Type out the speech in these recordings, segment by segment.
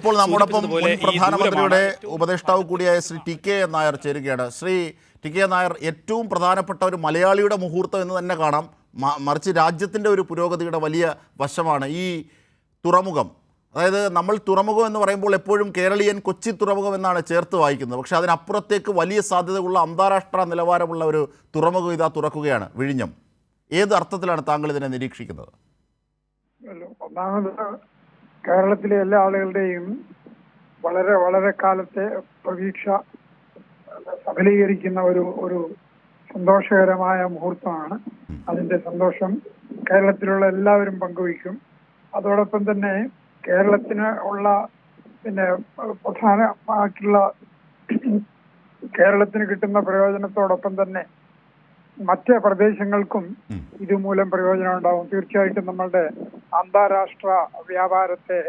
ഇപ്പോൾ നമ്മോടൊപ്പം പ്രധാനമന്ത്രിയുടെ ഉപദേഷ്ടാവ് കൂടിയായ ശ്രീ ടി കെ നായർ ചേരുകയാണ്. ശ്രീ ടി കെ നായർ ഏറ്റവും പ്രധാനപ്പെട്ട ഒരു മലയാളിയുടെ മുഹൂർത്തം എന്ന് തന്നെ കാണാം. മറിച്ച് രാജ്യത്തിന്റെ ഒരു പുരോഗതിയുടെ വലിയ വശമാണ് ഈ തുറമുഖം. അതായത് നമ്മൾ തുറമുഖം എന്ന് പറയുമ്പോൾ എപ്പോഴും കേരളീയൻ കൊച്ചി തുറമുഖം എന്നാണ് ചേർത്ത് വായിക്കുന്നത്. പക്ഷേ അതിനപ്പുറത്തേക്ക് വലിയ സാധ്യതയുള്ള അന്താരാഷ്ട്ര നിലവാരമുള്ള ഒരു തുറമുഖം ഇതാ തുറക്കുകയാണ് വിഴിഞ്ഞം. ഏത് അർത്ഥത്തിലാണ് താങ്കൾ ഇതിനെ നിരീക്ഷിക്കുന്നത്? ഒന്നാമത് കേരളത്തിലെ എല്ലാ ആളുകളുടെയും വളരെ വളരെ കാലത്തെ പ്രതീക്ഷ സഫലീകരിക്കുന്ന ഒരു ഒരു സന്തോഷകരമായ മുഹൂർത്തമാണ്. അതിന്റെ സന്തോഷം കേരളത്തിലുള്ള എല്ലാവരും പങ്കുവയ്ക്കും. അതോടൊപ്പം തന്നെ കേരളത്തിന് ഉള്ള പിന്നെ പ്രധാനമായിട്ടുള്ള കേരളത്തിന് കിട്ടുന്ന പ്രയോജനത്തോടൊപ്പം തന്നെ മറ്റ് പ്രദേശങ്ങൾക്കും ഇതുമൂലം പ്രയോജനം ഉണ്ടാവും. തീർച്ചയായിട്ടും നമ്മളുടെ അന്താരാഷ്ട്ര വ്യാപാരത്തെ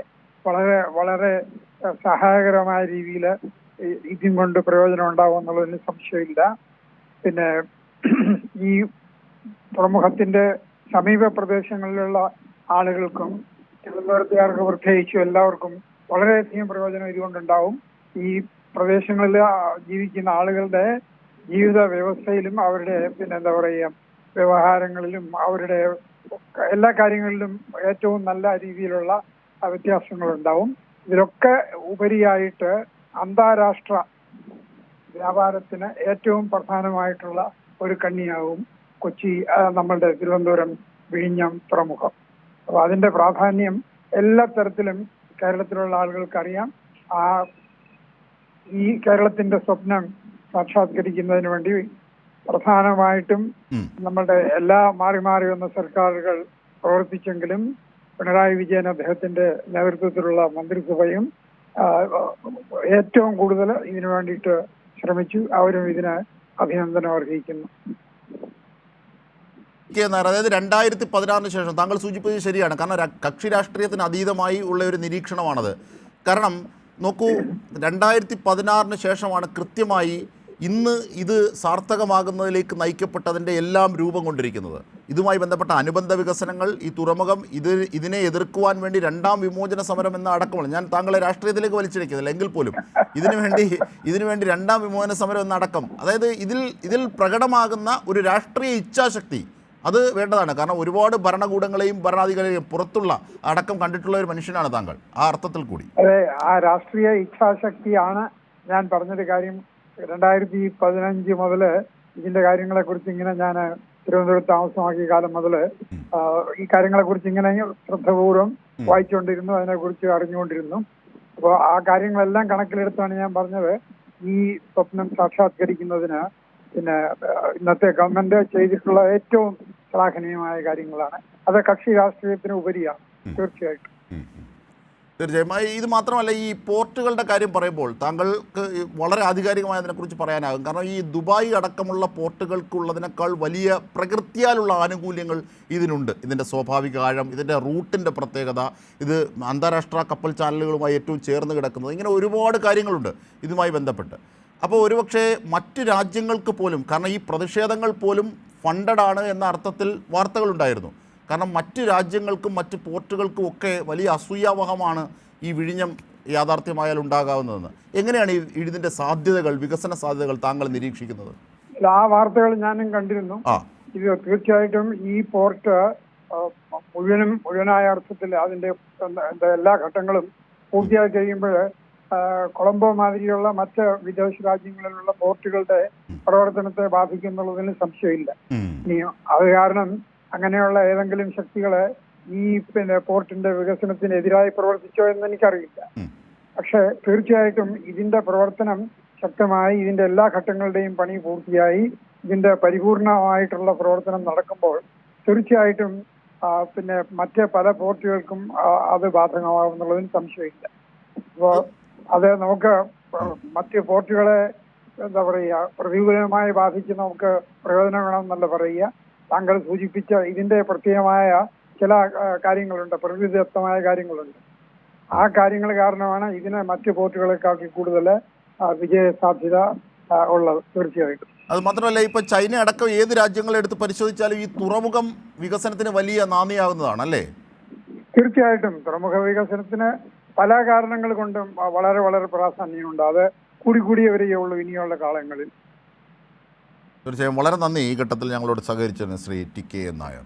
വളരെ വളരെ സഹായകരമായ രീതിയിൽ ഇതും കൊണ്ട് പ്രയോജനം ഉണ്ടാവും എന്നുള്ളതിന് സംശയമില്ല. പിന്നെ ഈ തുറമുഖത്തിന്റെ സമീപ പ്രദേശങ്ങളിലുള്ള ആളുകൾക്കും തിരുവനന്തപുരത്തുകാർക്ക് പ്രത്യേകിച്ചും എല്ലാവർക്കും വളരെയധികം പ്രയോജനം ഇതുകൊണ്ടുണ്ടാവും. ഈ പ്രദേശങ്ങളിൽ ജീവിക്കുന്ന ആളുകളുടെ ജീവിത വ്യവസ്ഥയിലും അവരുടെ പിന്നെ എന്താ പറയുക വ്യവഹാരങ്ങളിലും അവരുടെ എല്ലാ കാര്യങ്ങളിലും ഏറ്റവും നല്ല രീതിയിലുള്ള വ്യത്യാസങ്ങൾ ഉണ്ടാവും ഇതിലൊക്കെ ഉപരിയായിട്ട് അന്താരാഷ്ട്ര വ്യാപാരത്തിന് ഏറ്റവും പ്രധാനമായിട്ടുള്ള ഒരു കണ്ണിയാവും കൊച്ചി നമ്മളുടെ തിരുവനന്തപുരം വിഴിഞ്ഞം തുറമുഖം. അപ്പൊ അതിന്റെ പ്രാധാന്യം എല്ലാ തരത്തിലും കേരളത്തിലുള്ള ആളുകൾക്ക് അറിയാം. ആ ഈ കേരളത്തിന്റെ സ്വപ്നം സാക്ഷാത്കരിക്കുന്നതിന് വേണ്ടി പ്രധാനമായിട്ടും നമ്മുടെ നമ്മളുടെ എല്ലാ മാറി മാറി വന്ന സർക്കാരുകൾ പ്രവർത്തിച്ചെങ്കിലും പിണറായി വിജയൻ അദ്ദേഹത്തിന്റെ നേതൃത്വത്തിലുള്ള മന്ത്രിസഭയും ഏറ്റവും കൂടുതൽ ഇതിനു വേണ്ടിയിട്ട് ശ്രമിച്ചു. അവരും ഇതിന് അഭിനന്ദനം അർഹിക്കുന്നു. കെ നായർ അതായത് രണ്ടായിരത്തി പതിനാറിന് ശേഷം താങ്കൾ സൂചിപ്പിച്ചത് ശരിയാണ്. കാരണം കക്ഷി രാഷ്ട്രീയത്തിന് അതീതമായി ഉള്ള ഒരു നിരീക്ഷണമാണത്. കാരണം നോക്കൂ രണ്ടായിരത്തി പതിനാറിന് ശേഷമാണ് കൃത്യമായി ഇന്ന് ഇത് സാർത്ഥകമാകുന്നതിലേക്ക് നയിക്കപ്പെട്ടതിന്റെ എല്ലാം രൂപം കൊണ്ടിരിക്കുന്നത്. ഇതുമായി ബന്ധപ്പെട്ട അനുബന്ധ വികസനങ്ങൾ ഈ തുറമുഖം ഇത് ഇതിനെ എതിർക്കുവാൻ വേണ്ടി രണ്ടാം വിമോചന സമരം എന്ന അടക്കമുള്ള ഞാൻ താങ്കളെ രാഷ്ട്രീയത്തിലേക്ക് വലിച്ചിരിക്കുന്നില്ല എങ്കിൽ പോലും ഇതിനു വേണ്ടി ഇതിനു വേണ്ടി രണ്ടാം വിമോചന സമരം എന്ന അടക്കം അതായത് ഇതിൽ ഇതിൽ പ്രകടമാകുന്ന ഒരു രാഷ്ട്രീയ ഇച്ഛാശക്തി അത് വേണ്ടതാണ്. കാരണം ഒരുപാട് ഭരണകൂടങ്ങളെയും ഭരണാധികാരികളെയും പുറത്തുള്ള അടക്കം കണ്ടിട്ടുള്ള ഒരു മനുഷ്യനാണ് താങ്കൾ. ആ അർത്ഥത്തിൽ കൂടി. അതെ ആ രാഷ്ട്രീയ ഇച്ഛാശക്തിയാണ് ഞാൻ പറഞ്ഞൊരു കാര്യം രണ്ടായിരത്തി പതിനഞ്ച് മുതൽ ഇതിന്റെ കാര്യങ്ങളെ കുറിച്ച് ഇങ്ങനെ ഞാൻ തിരുവനന്തപുരത്ത് താമസമാക്കിയ കാലം മുതൽ ഈ കാര്യങ്ങളെ കുറിച്ച് ഇങ്ങനെ ശ്രദ്ധപൂർവം വായിച്ചുകൊണ്ടിരുന്നു അതിനെക്കുറിച്ച് അറിഞ്ഞുകൊണ്ടിരുന്നു. അപ്പോൾ ആ കാര്യങ്ങളെല്ലാം കണക്കിലെടുത്താണ് ഞാൻ പറഞ്ഞത്. ഈ സ്വപ്നം സാക്ഷാത്കരിക്കുന്നതിന് പിന്നെ ഇന്നത്തെ ഗവൺമെന്റ് ചെയ്തിട്ടുള്ള ഏറ്റവും ശ്ലാഘനീയമായ കാര്യങ്ങളാണ്. അത് കക്ഷി രാഷ്ട്രീയത്തിന് ഉപരിയാണ് തീർച്ചയായിട്ടും. തീർച്ചയായും. ഇത് മാത്രമല്ല ഈ പോർട്ടുകളുടെ കാര്യം പറയുമ്പോൾ താങ്കൾക്ക് വളരെ ആധികാരികമായി അതിനെക്കുറിച്ച് പറയാനാകും. കാരണം ഈ ദുബായ് അടക്കമുള്ള പോർട്ടുകൾക്കുള്ളതിനേക്കാൾ വലിയ പ്രകൃതിയാലുള്ള ആനുകൂല്യങ്ങൾ ഇതിനുണ്ട്. ഇതിന്റെ സ്വാഭാവിക ആഴം ഇതിന്റെ റൂട്ടിന്റെ പ്രത്യേകത ഇത് അന്താരാഷ്ട്ര കപ്പൽ ചാനലുകളുമായി ഏറ്റവും ചേർന്ന് കിടക്കുന്നത് ഇങ്ങനെ ഒരുപാട് കാര്യങ്ങളുണ്ട് ഇതുമായി ബന്ധപ്പെട്ട്. അപ്പോൾ ഒരുപക്ഷെ മറ്റ് രാജ്യങ്ങൾക്ക് പോലും കാരണം ഈ പ്രതിഷേധങ്ങൾ പോലും ഫണ്ടഡ് ആണ് എന്ന അർത്ഥത്തിൽ വാർത്തകളുണ്ടായിരുന്നു. കാരണം മറ്റ് രാജ്യങ്ങൾക്കും മറ്റ് പോർട്ടുകൾക്കും ഒക്കെ വലിയ അസൂയാവഹമാണ് ഈ വിഴിഞ്ഞം യാഥാർത്ഥ്യമായാൽ ഉണ്ടാകാവുന്നതെന്ന്. എങ്ങനെയാണ് ഈ ഇതിന്റെ സാധ്യതകൾ വികസന സാധ്യതകൾ താങ്കൾ നിരീക്ഷിക്കുന്നത്? ആ വാർത്തകൾ ഞാനും കണ്ടിരുന്നു. ഇത് തീർച്ചയായിട്ടും ഈ പോർട്ട് മുഴുവനും മുഴുവനായ അർത്ഥത്തിൽ അതിന്റെ എല്ലാ ഘട്ടങ്ങളും പൂർത്തിയായി കഴിയുമ്പോൾ കൊളംബോ മാതിരിയുള്ള മറ്റ് വിദേശ രാജ്യങ്ങളിലുള്ള പോർട്ടുകളുടെ പ്രവർത്തനത്തെ ബാധിക്കുന്നുള്ളതിന് സംശയമില്ല. അത് കാരണം അങ്ങനെയുള്ള ഏതെങ്കിലും ശക്തികളെ ഈ പിന്നെ പോർട്ടിന്റെ വികസനത്തിനെതിരായി പ്രവർത്തിച്ചോ എന്ന് എനിക്കറിയില്ല. പക്ഷെ തീർച്ചയായിട്ടും ഇതിന്റെ പ്രവർത്തനം ശക്തമായി ഇതിന്റെ എല്ലാ ഘട്ടങ്ങളുടെയും പണി പൂർത്തിയായി ഇതിന്റെ പരിപൂർണമായിട്ടുള്ള പ്രവർത്തനം നടക്കുമ്പോൾ തീർച്ചയായിട്ടും പിന്നെ മറ്റ് പല പോർട്ടുകൾക്കും അത് ബാധകമാകുന്നുള്ളതിന് സംശയമില്ല. അപ്പോ അത് നമുക്ക് മറ്റ് പോർട്ടുകളെ എന്താ പറയുക പ്രതികൂലമായി ബാധിച്ച് നമുക്ക് പ്രയോജനം വേണമെന്നല്ല പറയുക. താങ്കൾ സൂചിപ്പിച്ച ഇതിന്റെ പ്രത്യേകമായ ചില കാര്യങ്ങളുണ്ട്. പ്രകൃതിദത്തമായ കാര്യങ്ങളുണ്ട്. ആ കാര്യങ്ങൾ കാരണമാണ് ഇതിനെ മറ്റ് പോർട്ടുകളെക്കാട്ടി കൂടുതൽ ആ, വിജയ സാധ്യത ഉള്ളത് തീർച്ചയായിട്ടും. അത് മാത്രമല്ല ഇപ്പൊ ചൈന അടക്കം ഏത് രാജ്യങ്ങളെ എടുത്ത് പരിശോധിച്ചാലും ഈ തുറമുഖം വികസനത്തിന് വലിയ നാന്ദിയാകുന്നതാണ് അല്ലേ തീർച്ചയായിട്ടും. തുറമുഖ വികസനത്തിന് പല കാരണങ്ങൾ കൊണ്ടും വളരെ വളരെ പ്രാധാന്യമുണ്ട്. അത് കൂടി കൂടിയേ വരികയുള്ളൂ ഇനിയുള്ള കാലങ്ങളിൽ. തീർച്ചയായും വളരെ നന്ദി ഈ ഘട്ടത്തിൽ ഞങ്ങളോട് സഹകരിച്ചതിന് ശ്രീ ടി കെ നായർ.